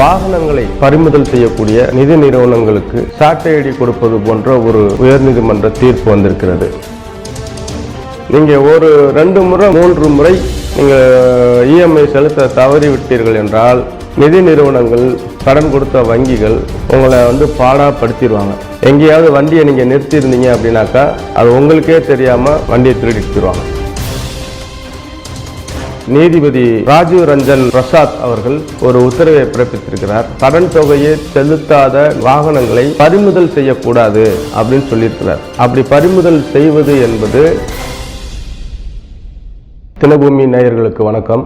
வாகனங்களை பறிமுதல் செய்யக்கூடிய நிதி நிறுவனங்களுக்கு சாட்டையடி கொடுப்பது போன்ற ஒரு உயர்நீதிமன்ற தீர்ப்பு வந்திருக்கிறது. நீங்க ஒரு ரெண்டு முறை மூன்று முறை நீங்க இஎம்ஐ செலுத்த தவறிவிட்டீர்கள் என்றால் நிதி நிறுவனங்கள் கடன் கொடுத்த வங்கிகள் உங்களை வந்து பாடாப்படுத்திடுவாங்க. எங்கேயாவது வண்டியை நீங்க நிறுத்தியிருந்தீங்க அப்படின்னாக்கா அது உங்களுக்கே தெரியாம வண்டியை திருடிட்டு நீதிபதி ராஜீவ் ரஞ்சன் பிரசாத் அவர்கள் ஒரு உத்தரவை பிறப்பித்திருக்கிறார். கடன் தொகையை செலுத்தாத வாகனங்களை பறிமுதல் செய்யக்கூடாது அப்படின்னு சொல்லியிருக்கிறார். அப்படி பறிமுதல் செய்வது என்பது தினபூமி நேயர்களுக்கு வணக்கம்.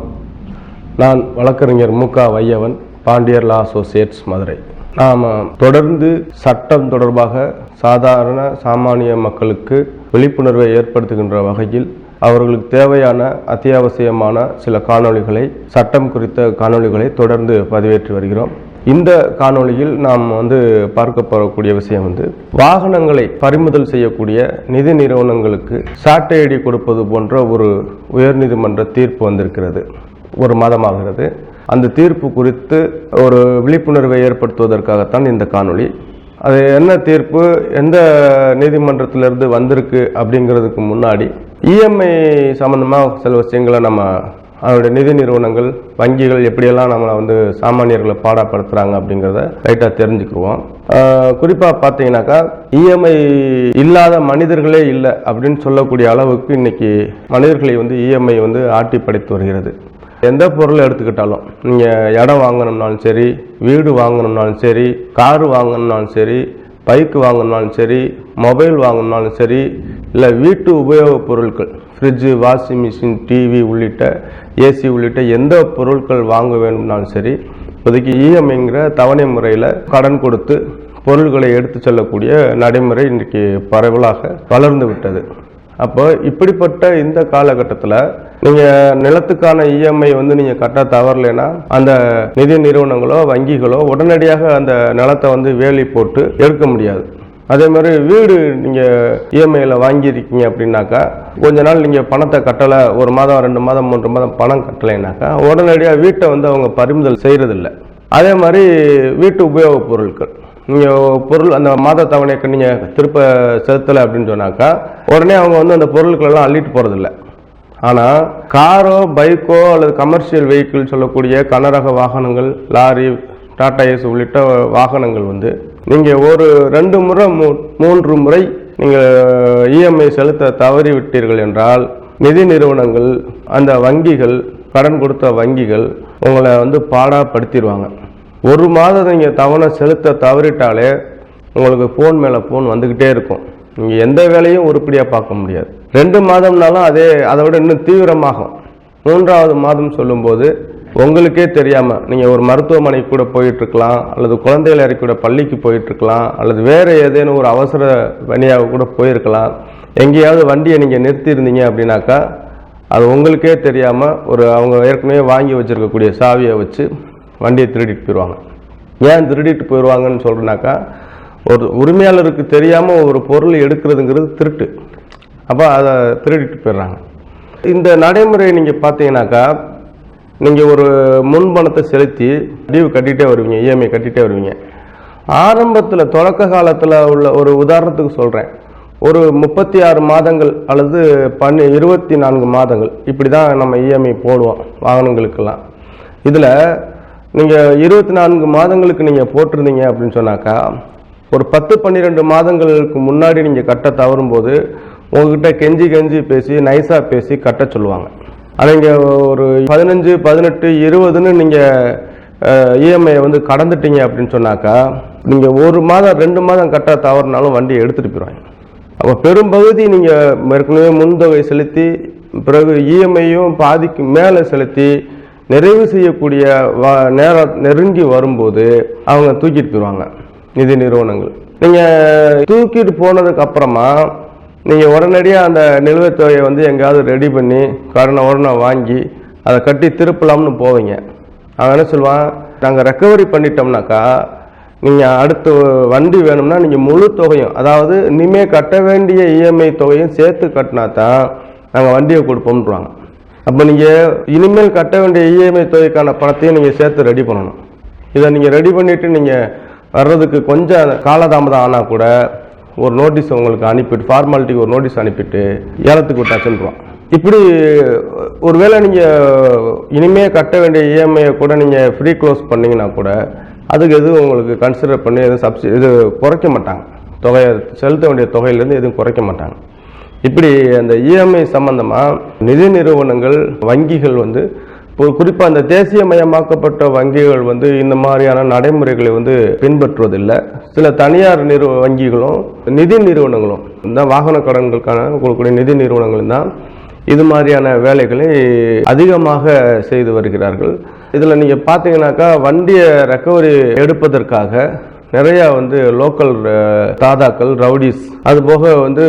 நான் வழக்கறிஞர் மு க வையவன் பாண்டியர் லா அசோசியேட்ஸ் மதுரை. நாம் தொடர்ந்து சட்டம் தொடர்பாக சாதாரண சாமானிய மக்களுக்கு விழிப்புணர்வை ஏற்படுத்துகின்ற வகையில் அவர்களுக்கு தேவையான அத்தியாவசியமான சில காணொளிகளை சட்டம் குறித்த காணொளிகளை தொடர்ந்து பதிவேற்றி வருகிறோம். இந்த காணொளியில் நாம் வந்து பார்க்க போகக்கூடிய விஷயம் வந்து வாகனங்களை பறிமுதல் செய்யக்கூடிய நிதி நிறுவனங்களுக்கு சாட்டை கொடுப்பது போன்ற ஒரு உயர்நீதிமன்ற தீர்ப்பு வந்திருக்கிறது. ஒரு மாதமாகிறது. அந்த தீர்ப்பு குறித்து ஒரு விழிப்புணர்வை ஏற்படுத்துவதற்காகத்தான் இந்த காணொளி. அது என்ன தீர்ப்பு எந்த நீதிமன்றத்திலிருந்து வந்திருக்கு அப்படிங்கிறதுக்கு முன்னாடி இஎம்ஐ சம்மந்தமாக சில விஷயங்களை நம்ம அதனுடைய நிதி நிறுவனங்கள் வங்கிகள் எப்படியெல்லாம் நம்மளை வந்து சாமானியர்களை பாடப்படுத்துகிறாங்க அப்படிங்கிறத லைட்டாக தெரிஞ்சுக்கிடுவோம் குறிப்பாக பார்த்தீங்கன்னாக்கா இஎம்ஐ இல்லாத மனிதர்களே இல்லை அப்படின்னு சொல்லக்கூடிய அளவுக்கு இன்னைக்கு மனிதர்களை வந்து இஎம்ஐ வந்து ஆட்டி படைத்து வருகிறது. எந்த பொருளை எடுத்துக்கிட்டாலும் நீங்கள் இடம் வாங்கணும்னாலும் சரி வீடு வாங்கணும்னாலும் சரி காரு வாங்கணும்னாலும் சரி பைக்கு வாங்கணும்னாலும் சரி மொபைல் வாங்கணும்னாலும் சரி இல்லை வீட்டு உபயோகப் பொருட்கள் ஃப்ரிட்ஜு வாஷிங் மிஷின் டிவி உள்ளிட்ட ஏசி உள்ளிட்ட எந்த பொருட்கள் வாங்க வேணும்னாலும் சரி இப்போதைக்கு இஎம்ஐங்கிற தவணை முறையில் கடன் கொடுத்து பொருள்களை எடுத்து செல்லக்கூடிய நடைமுறை இன்றைக்கு பரவலாக வளர்ந்து விட்டது. அப்போ இப்படிப்பட்ட இந்த காலகட்டத்தில் நீங்கள் நிலத்துக்கான இஎம்ஐ வந்து நீங்கள் கட்ட தவறலைன்னா அந்த நிதி நிறுவனங்களோ வங்கிகளோ உடனடியாக அந்த நிலத்தை வந்து வேலி போட்டு எடுக்க முடியாது. அதே மாதிரி வீடு நீங்கள் இஎம்ஐயில் வாங்கியிருக்கீங்க அப்படின்னாக்கா கொஞ்ச நாள் நீங்கள் பணத்தை கட்டலை ஒரு மாதம் ரெண்டு மாதம் மூன்று மாதம் பணம் கட்டலைனாக்கா உடனடியாக வீட்டை வந்து அவங்க பறிமுதல் செய்கிறதில்ல அதே மாதிரி வீட்டு உபயோகப் பொருட்கள். நீங்கள் பொருள் அந்த மாத தவணைக்கு நீங்கள் திருப்ப செலுத்தலை அப்படின்னு சொன்னாக்கா உடனே அவங்க வந்து அந்த பொருட்களெல்லாம் அள்ளிட்டு போகிறதில்ல ஆனால் காரோ பைக்கோ அல்லது கமர்ஷியல் வெஹிக்கிள் சொல்லக்கூடிய கனரக வாகனங்கள் லாரி டாடா ஏஸ் உள்ளிட்ட வாகனங்கள் வந்து நீங்கள் ஒரு ரெண்டு முறை மூ மூன்று முறை நீங்கள் இஎம்ஐ செலுத்த தவறிவிட்டீர்கள் என்றால் நிதி நிறுவனங்கள் அந்த வங்கிகள் கடன் கொடுத்த வங்கிகள் உங்களை வந்து பாடாப்படுத்திடுவாங்க. ஒரு மாதம் நீங்கள் தவணை செலுத்த தவறிட்டாலே உங்களுக்கு ஃபோன் மேலே ஃபோன் வந்துக்கிட்டே இருக்கும். நீங்கள் எந்த வேலையும் உருப்படியாக பார்க்க முடியாது. ரெண்டு மாதம்னாலும் அதே அதை விட இன்னும் தீவிரமாகும். மூன்றாவது மாதம் சொல்லும்போது உங்களுக்கே தெரியாமல் நீங்கள் ஒரு மருத்துவமனைக்கு கூட போயிட்டுருக்கலாம் அல்லது குழந்தைகள் இறக்கி கூட பள்ளிக்கு போயிட்டுருக்கலாம் அல்லது வேறு ஏதேனும் ஒரு அவசர வழியாக கூட போயிருக்கலாம். எங்கேயாவது வண்டியை நீங்கள் நிறுத்தியிருந்தீங்க அப்படின்னாக்கா அது உங்களுக்கே தெரியாமல் ஒரு அவங்க ஏற்கனவே வாங்கி வச்சுருக்கக்கூடிய சாவியை வச்சு வண்டியை திருடிட்டு போயிடுவாங்க ஏன் திருடிட்டு போயிடுவாங்கன்னு சொல்கிறேனாக்கா ஒரு உரிமையாளருக்கு தெரியாமல் ஒரு பொருள் எடுக்கிறதுங்கிறது திருட்டு. அப்போ அதை திருடிட்டு போயிடுறாங்க. இந்த நடைமுறை நீங்கள் பார்த்தீங்கன்னாக்கா நீங்கள் ஒரு முன்பணத்தை செலுத்தி டியூ கட்டிகிட்டே வருவீங்க இஎம்ஐ கட்டிகிட்டே வருவீங்க. ஆரம்பத்தில் தொடக்க காலத்தில் உள்ள ஒரு உதாரணத்துக்கு சொல்கிறேன் ஒரு முப்பத்தி ஆறு மாதங்கள் அல்லது பன்னி இருபத்தி நான்கு மாதங்கள் இப்படி தான் நம்ம இஎம்ஐ போடுவோம் வாகனங்களுக்கெல்லாம். இதில் நீங்கள் இருபத்தி நான்கு மாதங்களுக்கு நீங்கள் போட்டிருந்தீங்க அப்படின்னு சொன்னாக்கா ஒரு பத்து பன்னிரெண்டு மாதங்களுக்கு முன்னாடி நீங்கள் கட்ட தவறும்போது உங்ககிட்ட கெஞ்சி கெஞ்சி பேசி நைஸாக பேசி கட்ட சொல்லுவாங்க. ஆனால் இங்கே ஒரு பதினஞ்சு பதினெட்டு இருபதுன்னு நீங்கள் இஎம்ஐயை வந்து கடந்துட்டீங்க அப்படின்னு சொன்னாக்கா நீங்கள் ஒரு மாதம் ரெண்டு மாதம் கட்ட தவறுனாலும் வண்டியை எடுத்துகிட்டு போயிடுவாங்க அப்போ பெரும்பகுதி நீங்கள் ஏற்கனவே முன்தொகை செலுத்தி பிறகு இஎம்ஐயும் பாதிக்கு மேலே செலுத்தி நிறைவு செய்யக்கூடிய வ நேரம் நெருங்கி வரும்போது அவங்க தூக்கிட்டு போயிடுவாங்க நிதி நிறுவனங்கள். நீங்கள் தூக்கிட்டு போனதுக்கு அப்புறமா நீங்கள் உடனடியாக அந்த நிலுவைத் தொகையை வந்து எங்கேயாவது ரெடி பண்ணி கடனை உடனே வாங்கி அதை கட்டி திருப்பலாம்னு போவீங்க. அவன் என்ன சொல்லுவான்? நாங்கள் ரெக்கவரி பண்ணிட்டோம்னாக்கா நீங்கள் அடுத்து வண்டி வேணும்னா நீங்கள் முழு தொகையும் அதாவது இனிமேல் கட்ட வேண்டிய இஎம்ஐ தொகையும் சேர்த்து கட்டினா தான் நாங்கள் வண்டியை கொடுப்போம்ன்றாங்க. அப்போ நீங்கள் இனிமேல் கட்ட வேண்டிய இஎம்ஐ தொகைக்கான பணத்தையும் நீங்கள் சேர்த்து ரெடி பண்ணணும். இதை நீங்கள் ரெடி பண்ணிவிட்டு நீங்கள் வர்றதுக்கு கொஞ்சம் காலதாமதம் ஆனால் கூட ஒரு நோட்டீஸ் உங்களுக்கு அனுப்பிட்டு ஃபார்மாலிட்டிக்கு ஒரு நோட்டீஸ் அனுப்பிட்டு ஏலத்துக்கு விட்டாச்சுன்றான் இப்படி ஒருவேளை நீங்கள் இனிமே கட்ட வேண்டிய இஎம்ஐயை கூட நீங்கள் ஃப்ரீ க்ளோஸ் பண்ணீங்கன்னா கூட அதுக்கு எதுவும் உங்களுக்கு கன்சிடர் பண்ணி எதுவும் சப்சி இது குறைக்க மாட்டாங்க. தொகையை செலுத்த வேண்டிய தொகையிலேருந்து எதுவும் குறைக்க மாட்டாங்க. இப்படி அந்த இஎம்ஐ சம்பந்தமாக நிதி நிறுவனங்கள் வங்கிகள் வந்து குறிப்பாக அந்த தேசியமயமாக்கப்பட்ட வங்கிகள் வந்து இந்த மாதிரியான நடைமுறைகளை வந்து பின்பற்றுவதில்லை. சில தனியார் நிறுவ வங்கிகளும் நிதி நிறுவனங்களும் இந்த வாகன கடன்களுக்கான கொடுக்கக்கூடிய நிதி நிறுவனங்களும் தான் இது மாதிரியான வேலைகளை அதிகமாக செய்து வருகிறார்கள். இதில் நீங்கள் பார்த்தீங்கன்னாக்கா வண்டியை ரெக்கவரி எடுப்பதற்காக நிறையா வந்து லோக்கல் தாதாக்கள் ரவுடிஸ் அது போக வந்து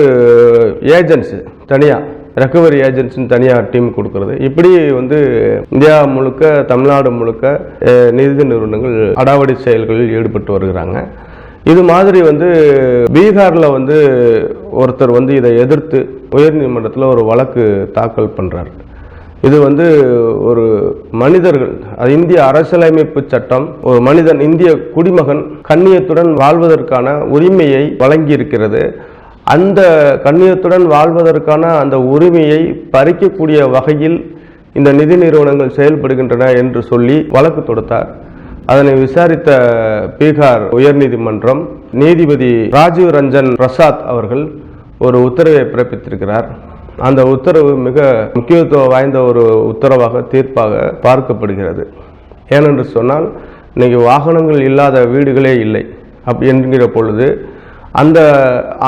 ஏஜென்ட்ஸ் தனியாக ரெக்கவரி ஏஜென்ட்ஸ்னு தனியாக டீம் கொடுக்கறது. இப்படி வந்து இந்தியா முழுக்க தமிழ்நாடு முழுக்க நிதி நிறுவனங்கள் அடாவடி செயல்களில் ஈடுபட்டு வருகிறாங்க. இது மாதிரி வந்து பீகாரில் வந்து ஒருத்தர் வந்து இதை எதிர்த்து உயர்நீதிமன்றத்தில் ஒரு வழக்கு தாக்கல் பண்ணுறாரு இது வந்து ஒரு மனிதர்கள் அது இந்திய அரசியலமைப்பு சட்டம் ஒரு மனிதன் இந்திய குடிமகன் கண்ணியத்துடன் வாழ்வதற்கான உரிமையை வழங்கி இருக்கிறது அந்த கண்ணியத்துடன் வாழ்வதற்கான அந்த உரிமையை பறிக்கக்கூடிய வகையில் இந்த நிதி நிறுவனங்கள் செயல்படுகின்றன என்று சொல்லி வழக்கு தொடுத்தார். அதனை விசாரித்த பீகார் உயர்நீதிமன்றம் நீதிபதி ராஜீவ் ரஞ்சன் பிரசாத் அவர்கள் ஒரு உத்தரவை பிறப்பித்திருக்கிறார். அந்த உத்தரவு மிக முக்கியத்துவம் வாய்ந்த ஒரு உத்தரவாக தீர்ப்பாக பார்க்கப்படுகிறது. ஏனென்று சொன்னால் இன்னைக்கு வாகனங்கள் இல்லாத வீடுகளே இல்லை. அப்படி என்கிற பொழுது அந்த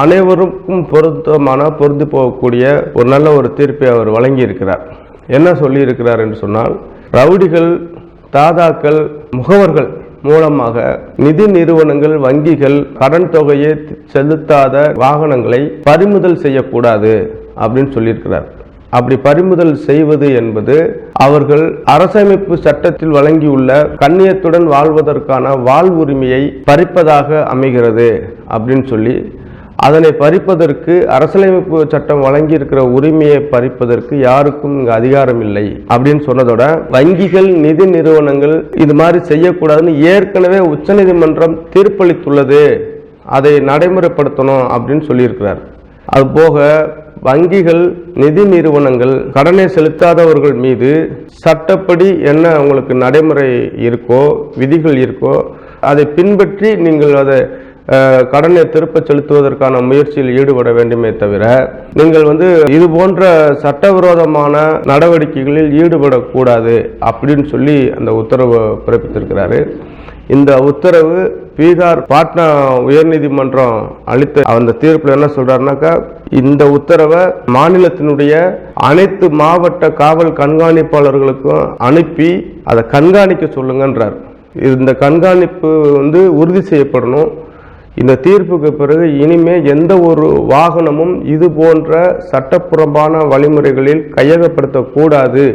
அனைவருக்கும் பொருத்தமான பொருந்து போகக்கூடிய ஒரு நல்ல ஒரு தீர்ப்பை அவர் வழங்கியிருக்கிறார். என்ன சொல்லியிருக்கிறார் என்று சொன்னால் ரவுடிகள் தாதாக்கள் முகவர்கள் மூலமாக நிதி நிறுவனங்கள் வங்கிகள் கடன் தொகையை செலுத்தாத வாகனங்களை பறிமுதல் செய்யக்கூடாது அப்படின்னு சொல்லியிருக்கிறார். அப்படி பறிமுதல் செய்வது என்பது அவர்கள் அரசமைப்பு சட்டத்தில் வழங்கியுள்ள கண்ணியத்துடன் வாழ்வதற்கான வாழ்வுரிமையை பறிப்பதாக அமைகிறது அப்படின்னு சொல்லி அதனை பறிப்பதற்கு அரசியலமைப்பு சட்டம் வழங்கியிருக்கிற உரிமையை பறிப்பதற்கு யாருக்கும் இங்கு அதிகாரம் இல்லை அப்படின்னு சொன்னதோட வங்கிகள் நிதி நிறுவனங்கள் இது மாதிரி செய்யக்கூடாதுன்னு ஏற்கனவே உச்சநீதிமன்றம் தீர்ப்பளித்துள்ளது அதை நடைமுறைப்படுத்தணும் அப்படின்னு சொல்லியிருக்கிறார். அது போக வங்கிகள் நிதி நிறுவனங்கள் கடனை செலுத்தாதவர்கள் மீது சட்டப்படி என்ன உங்களுக்கு நடைமுறை இருக்கோ விதிகள் இருக்கோ அதை பின்பற்றி நீங்கள் அதை கடனை திருப்ப செலுத்துவதற்கான முயற்சியில் ஈடுபட வேண்டுமே தவிர நீங்கள் வந்து இது போன்ற சட்டவிரோதமான நடவடிக்கைகளில் ஈடுபடக்கூடாது அப்படின்னு சொல்லி அந்த உத்தரவை பிறப்பித்திருக்கிறாரு. இந்த உத்தரவு பீகார் பாட்னா உயர்நீதிமன்றம் அளித்த அந்த தீர்ப்பில் என்ன சொல்றாருனாக்கா இந்த உத்தரவை மாநிலத்தினுடைய அனைத்து மாவட்ட காவல் கண்காணிப்பாளர்களுக்கும் அனுப்பி அதை கண்காணிக்க சொல்லுங்கன்றார். இந்த கண்காணிப்பு வந்து உறுதி செய்யப்படணும். இந்த தீர்ப்புக்கு பிறகு இனிமே எந்த ஒரு வாகனமும் இது போன்ற சட்டப்புறம்பான வழிமுறைகளில் கையகப்படுத்தக்கூடாது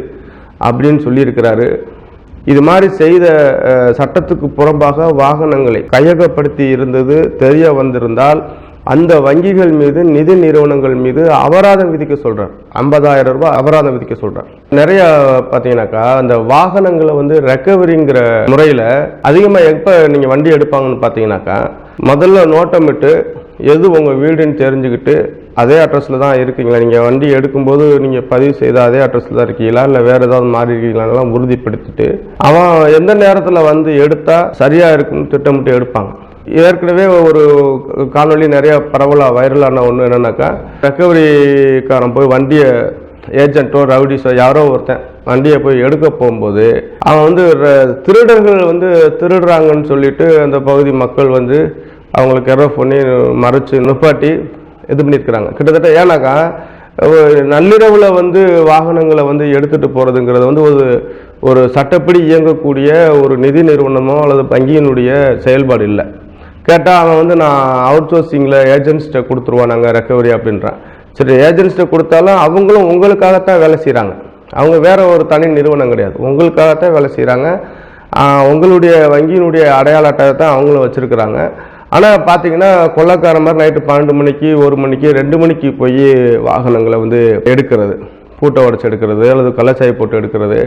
அப்படின்னு சொல்லியிருக்கிறாரு. இது மாதிரி செய்த சட்டத்துக்கு புறம்பாக வாகனங்களை கையகப்படுத்தி இருந்தது தெரிய வந்திருந்தால் அந்த வங்கிகள் மீது நிதி நிறுவனங்கள் மீது அபராதம் விதிக்க சொல்றார். ஐம்பதாயிரம் ரூபாய் அபராதம் விதிக்க சொல்றார். நிறைய பார்த்தீங்கன்னாக்கா அந்த வாகனங்களை வந்து ரெக்கவரிங்கிற முறையில் அதிகமாக எப்போ நீங்கள் வண்டி எடுப்பாங்கன்னு பார்த்தீங்கன்னாக்கா முதல்ல நோட்டமிட்டு எது உங்கள் வீடுன்னு தெரிஞ்சுக்கிட்டு அதே அட்ரஸில் தான் இருக்கீங்களா? நீங்கள் வண்டி எடுக்கும்போது நீங்கள் பதிவு செய்த அதே அட்ரஸில் தான் இருக்கீங்களா? இல்லை வேறு ஏதாவது மாறி இருக்கீங்களான்லாம் உறுதிப்படுத்திட்டு அவன் எந்த நேரத்தில் வந்து எடுத்தால் சரியாக இருக்கும்னு திட்டமிட்டு எடுப்பாங்க. ஏற்கனவே ஒரு காணொலி நிறையா பரவலாக வைரலான ஒன்று என்னென்னாக்கா ரெக்கவரிக்காரன் போய் வண்டியை ஏஜென்ட்டோ ரவுடிஸோ யாரோ ஒருத்தன் வண்டியை போய் எடுக்க போகும்போது அவன் வந்து திருடர்கள் வந்து திருடுறாங்கன்னு சொல்லிட்டு அந்த பகுதி மக்கள் வந்து அவங்களுக்கு எரோ பண்ணி மறைச்சு நிப்பாட்டி இது பண்ணியிருக்கிறாங்க. கிட்டத்தட்ட ஏன்னாக்கா ஒரு நள்ளிரவில் வந்து வாகனங்களை வந்து எடுத்துகிட்டு போகிறதுங்கிறது வந்து ஒரு ஒரு சட்டப்படி இயங்கக்கூடிய ஒரு நிதி நிறுவனமோ அல்லது வங்கியினுடைய செயல்பாடு இல்லை. கேட்டால் அவன் வந்து நான் அவுட் சோர்சிங்கில் ஏஜென்ட்ஸ்ட்டை கொடுத்துருவான் நாங்கள் ரெக்கவரி அப்படின்றான். சரி ஏஜென்ட்ஸ்ட்டை கொடுத்தாலும் அவங்களும் உங்களுக்காகத்தான் வேலை செய்கிறாங்க அவங்க வேற ஒரு தனி நிறுவனம் கிடையாது. உங்களுக்காகத்தான் வேலை செய்கிறாங்க உங்களுடைய வங்கியினுடைய அடையாள அட்டையை தான் அவங்களும் வச்சுருக்கிறாங்க. ஆனால் பார்த்தீங்கன்னா கொள்ளக்கார மாதிரி நைட்டு பன்னெண்டு மணிக்கு ஒரு மணிக்கு ரெண்டு மணிக்கு போய் வாகனங்களை வந்து எடுக்கிறது. பூட்டை உடச்சி எடுக்கிறது அல்லது கள்ளச்சாய் போட்டு எடுக்கிறது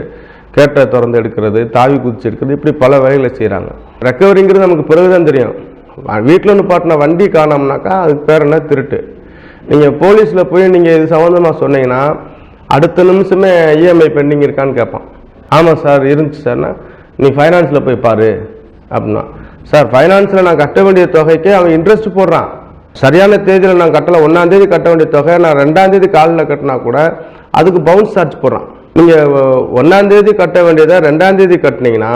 கேட்டை திறந்து எடுக்கிறது தாவி குதிச்சு எடுக்கிறது இப்படி பல வேலைகளை செய்கிறாங்க ரெக்கவரிங்கிறது நமக்கு பிறகுதான் தெரியும். வீட்டில் பாட்டின வண்டி காணோம்னாக்கா அதுக்கு பேர் என்ன? திருட்டு. நீங்கள் போலீஸில் போய் நீங்கள் இது சம்மந்தமாக சொன்னீங்கன்னா அடுத்த நிமிஷமே இஎம்ஐ பெண்டிங் இருக்கான்னு கேட்பான் ஆமாம் சார் இருந்துச்சு சார்னா நீ ஃபைனான்ஸில் போய் பாரு அப்படின்னா. சார் ஃபைனான்ஸில் நான் கட்ட வேண்டிய தொகைக்கு அவன் இன்ட்ரெஸ்ட் போடுறான். சரியான தேதியில் நான் கட்டலை ஒன்றாம் தேதி கட்ட வேண்டிய தொகை நான் ரெண்டாம் தேதி காலையில் கட்டினா கூட அதுக்கு பவுன்ஸ் சார்ஜ் போடுறான். நீங்கள் ஒன்றாம் தேதி கட்ட வேண்டியதை ரெண்டாம் தேதி கட்டினீங்கன்னா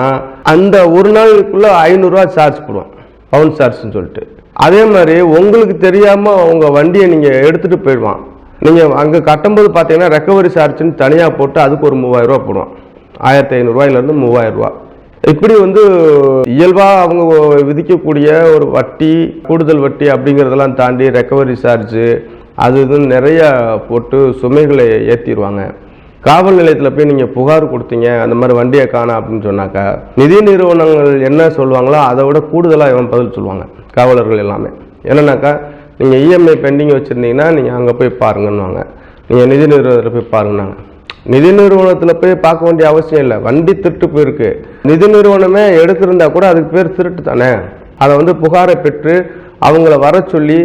அந்த ஒரு நாளுக்குள்ளே ஐநூறுரூவா சார்ஜ் போடுவான். பவுன்ஸ் சார்ஜ்னு சொல்லிட்டு. அதே மாதிரி உங்களுக்கு தெரியாமல் உங்கள் வண்டியை நீங்கள் எடுத்துகிட்டு போயிடுவான். நீங்கள் அங்கே கட்டும்போது பார்த்தீங்கன்னா ரெக்கவரி சார்ஜ்னு தனியாக போட்டு அதுக்கு ஒரு மூவாயிரரூவா போடுவான். ஆயிரத்தி ஐநூறுரூவாயிலேருந்து மூவாயிரரூவா இப்படி வந்து இயல்பாக அவங்க விதிக்கக்கூடிய ஒரு வட்டி கூடுதல் வட்டி அப்படிங்கிறதெல்லாம் தாண்டி ரெக்கவரி சார்ஜு அது இதுன்னு நிறைய போட்டு சுமைகளை ஏற்றிடுவாங்க காவல் நிலையத்தில் போய் நீங்கள் புகார் கொடுத்தீங்க அந்த மாதிரி வண்டியை காணா அப்படின்னு சொன்னாக்கா நிதி நிறுவனங்கள் என்ன சொல்லுவாங்களோ அதை விட கூடுதலாக இவன் பதில் சொல்லுவாங்க காவலர்கள் எல்லாமே. என்னன்னாக்கா நீங்கள் இஎம்ஐ பெண்டிங் வச்சுருந்தீங்கன்னா நீங்கள் அங்கே போய் பாருங்கன்னுவாங்க. நீங்கள் நிதி நிறுவனத்தில் போய் பாருங்கன்னாங்க. நிதி நிறுவனத்தில் போய் பார்க்க வேண்டிய அவசியம் இல்லை. வண்டி திருட்டு போயிருக்கு. நிதி நிறுவனமே எடுத்திருந்தா கூட அதுக்கு பேர் திருட்டு தானே? அதை வந்து புகாரை பெற்று அவங்கள வர சொல்லி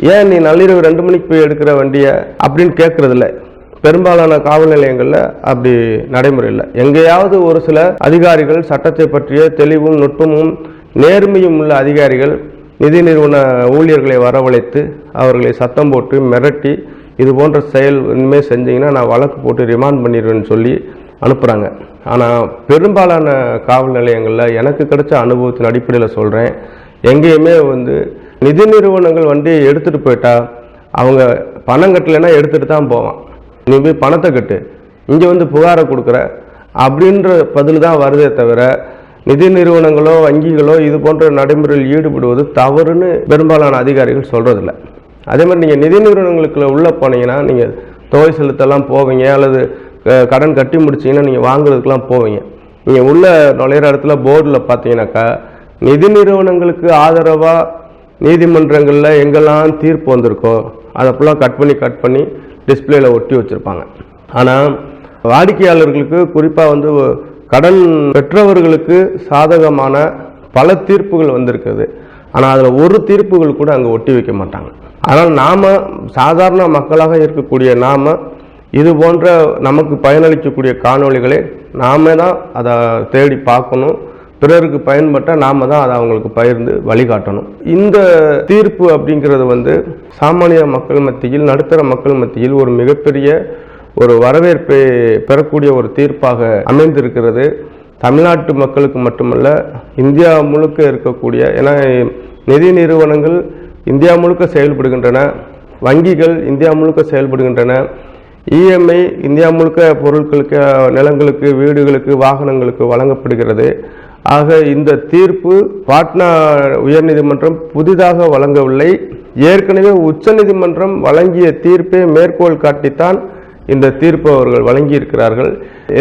ஏன் நீ நள்ளிரவு ரெண்டு மணிக்கு போய் எடுக்கிற வண்டியை? அப்படின்னு கேட்குறதில்ல பெரும்பாலான காவல் நிலையங்களில் அப்படி நடைமுறை இல்லை. எங்கேயாவது ஒரு சில அதிகாரிகள் சட்டத்தை பற்றிய தெளிவும் நுட்பமும் நேர்மையும் உள்ள அதிகாரிகள் நிதி நிறுவன ஊழியர்களை வரவழைத்து அவர்களை சத்தம் போட்டு மிரட்டி இது போன்ற செயல் இனிமேல் செஞ்சீங்கன்னா நான் வழக்கு போட்டு ரிமாண்ட் பண்ணிடுவேன்னு சொல்லி அனுப்புகிறாங்க ஆனால் பெரும்பாலான காவல் நிலையங்களில் எனக்கு கிடைச்ச அனுபவத்தின் அடிப்படையில் சொல்கிறேன் எங்கேயுமே வந்து நிதி நிறுவனங்கள் வண்டியை எடுத்துகிட்டு போயிட்டால் அவங்க பணம் கட்டலைன்னா எடுத்துகிட்டு தான் போவான். நீ போய் பணத்தை கட்டு. இங்கே வந்து புகாரை கொடுக்குற அப்படின்ற பதில் தான் வருதே தவிர நிதி நிறுவனங்களோ வங்கிகளோ இது போன்ற நடைமுறையில் ஈடுபடுவது தவறுன்னு பெரும்பாலான அதிகாரிகள் சொல்கிறதில்ல அதே மாதிரி நீங்கள் நிதி நிறுவனங்களுக்குள்ள உள்ளே போனீங்கன்னா நீங்கள் தொகை செலுத்தலாம் போவீங்க அல்லது கடன் கட்டி முடிச்சீங்கன்னா நீங்கள் வாங்குறதுக்கெலாம் போவீங்க. நீங்கள் உள்ள நுழையிற இடத்துல போர்டில் பார்த்தீங்கன்னாக்கா நிதி நிறுவனங்களுக்கு ஆதரவாக நீதிமன்றங்களில் எங்கெல்லாம் தீர்ப்பு வந்திருக்கோ அதை ஃபுல்லாக கட் பண்ணி கட் பண்ணி டிஸ்பிளேயில் ஒட்டி வச்சுருப்பாங்க. ஆனால் வாடிக்கையாளர்களுக்கு குறிப்பாக வந்து கடன் பெற்றவர்களுக்கு சாதகமான பல தீர்ப்புகள் வந்திருக்குது. ஆனால் அதில் ஒரு தீர்ப்புகள் கூட அங்கே ஒட்டி வைக்க மாட்டாங்க. ஆனால் நாம் சாதாரண மக்களாக இருக்கக்கூடிய நாம் இது போன்ற நமக்கு பயனளிக்கக்கூடிய காணொளிகளை நாம தான் அதை தேடி பார்க்கணும். பிறருக்கு பயன்பட்டால் நாம தான் அதை அவங்களுக்கு பகிர்ந்து வழிகாட்டணும். இந்த தீர்ப்பு அப்படிங்கிறது வந்து சாமானிய மக்கள் மத்தியில் நடுத்தர மக்கள் மத்தியில் ஒரு மிகப்பெரிய ஒரு வரவேற்பை பெறக்கூடிய ஒரு தீர்ப்பாக அமைந்திருக்கிறது. தமிழ்நாட்டு மக்களுக்கு மட்டுமல்ல இந்தியா முழுக்க இருக்கக்கூடிய ஏன்னா நிதி நிறுவனங்கள் இந்தியா முழுக்க செயல்படுகின்றன வங்கிகள் இந்தியா முழுக்க செயல்படுகின்றன இஎம்ஐ இந்தியா முழுக்க பொருட்களுக்கு நிலங்களுக்கு வீடுகளுக்கு வாகனங்களுக்கு வழங்கப்படுகிறது. ஆக இந்த தீர்ப்பு பாட்னா உயர்நீதிமன்றம் புதிதாக வழங்கவில்லை. ஏற்கனவே உச்சநீதிமன்றம் வழங்கிய தீர்ப்பை மேற்கோள் காட்டித்தான் இந்த தீர்ப்பு அவர்கள் வழங்கியிருக்கிறார்கள்.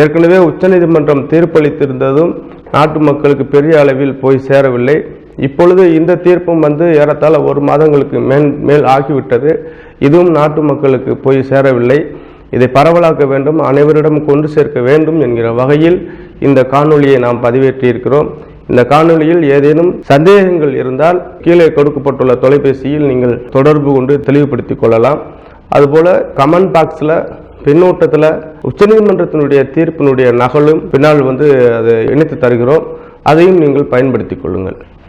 ஏற்கனவே உச்சநீதிமன்றம் தீர்ப்பளித்திருந்ததும் நாட்டு மக்களுக்கு பெரிய அளவில் போய் சேரவில்லை. இப்பொழுது இந்த தீர்ப்பும் வந்து ஏறத்தாழ ஒரு மாதங்களுக்கு மேல் மேல் ஆகிவிட்டது. இதுவும் நாட்டு மக்களுக்கு போய் சேரவில்லை. இதை பரவலாக்க வேண்டும் அனைவரிடம் கொண்டு சேர்க்க வேண்டும் என்கிற வகையில் இந்த காணொலியை நாம் பதிவேற்றியிருக்கிறோம். இந்த காணொளியில் ஏதேனும் சந்தேகங்கள் இருந்தால் கீழே கொடுக்கப்பட்டுள்ள தொலைபேசியில் நீங்கள் தொடர்பு கொண்டு தெளிவுபடுத்திக் கொள்ளலாம். அதுபோல கமெண்ட் பாக்ஸில் பின்னூட்டத்தில் உச்சநீதிமன்றத்தினுடைய தீர்ப்பினுடைய நகலும் பின்னால் வந்து அதை இணைத்து தருகிறோம். அதையும் நீங்கள் பயன்படுத்திக் கொள்ளுங்கள்.